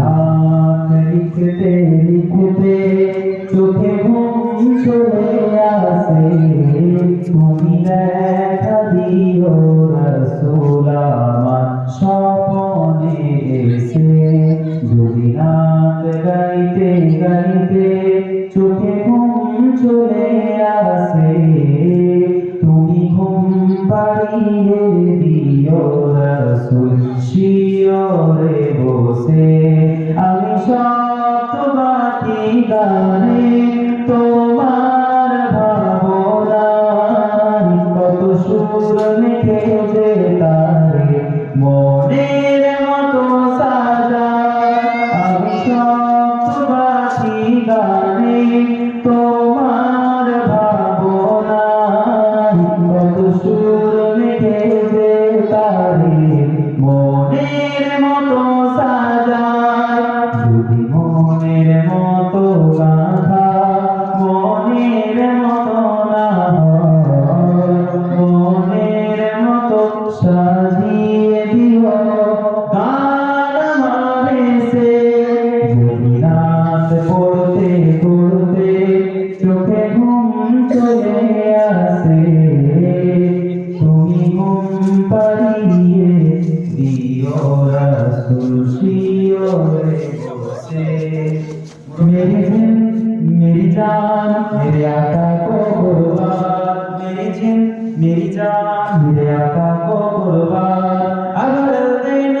রাত লিখতে লিখতে চোখে ঘুম চলে আসে। তুমি দেখা দিও রসুল, আমার স্বপনে এসে। যদি রাত গাইতে গাইতে চোখে ঘুম চলে আসে, তুমি ঘুম পাড়িয়ে দিও রসুল। মনের মতো গান। मेरी जिन मेरी जान, मेरे आका को कुर्बान मेरी जिन मेरी जान, मेरे आका को कुर्बान अगर देना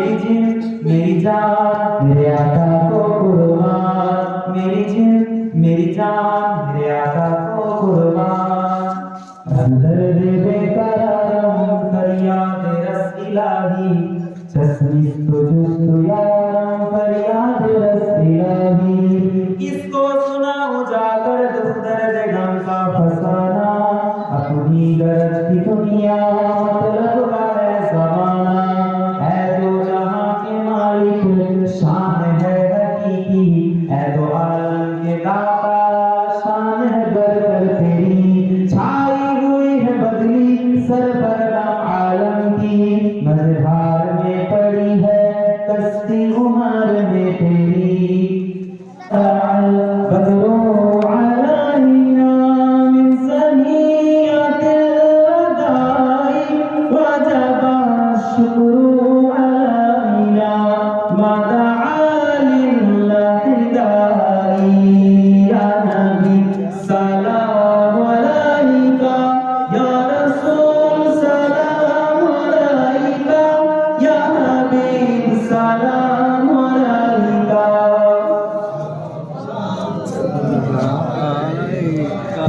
मेरी जिन मेरी जान, मेरे आका को कुर्बान। मेरी जिन मेरी जान, मेरे आका को कुर्बान। अंदर दे बेकरारम फरियाद रस इलाही तस्बीह तो तुझ तू या सरबराम आलम की मजहार में पड़ी है कश्ती उमर में तेरी शुक्र आईना माता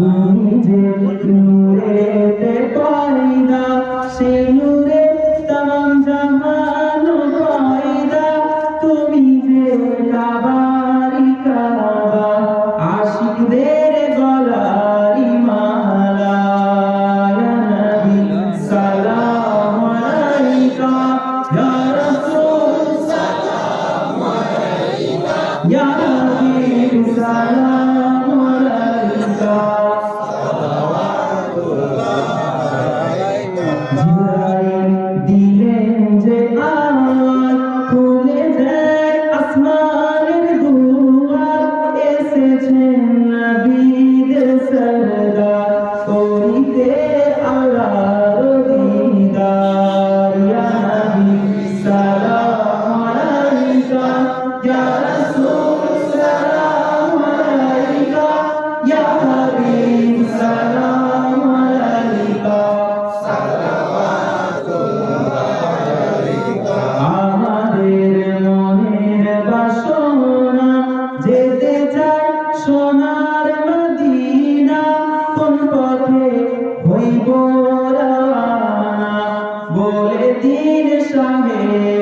Come to যেতে চাই সোনার মদিনা কোন পথে হইব বলে দিন সামনে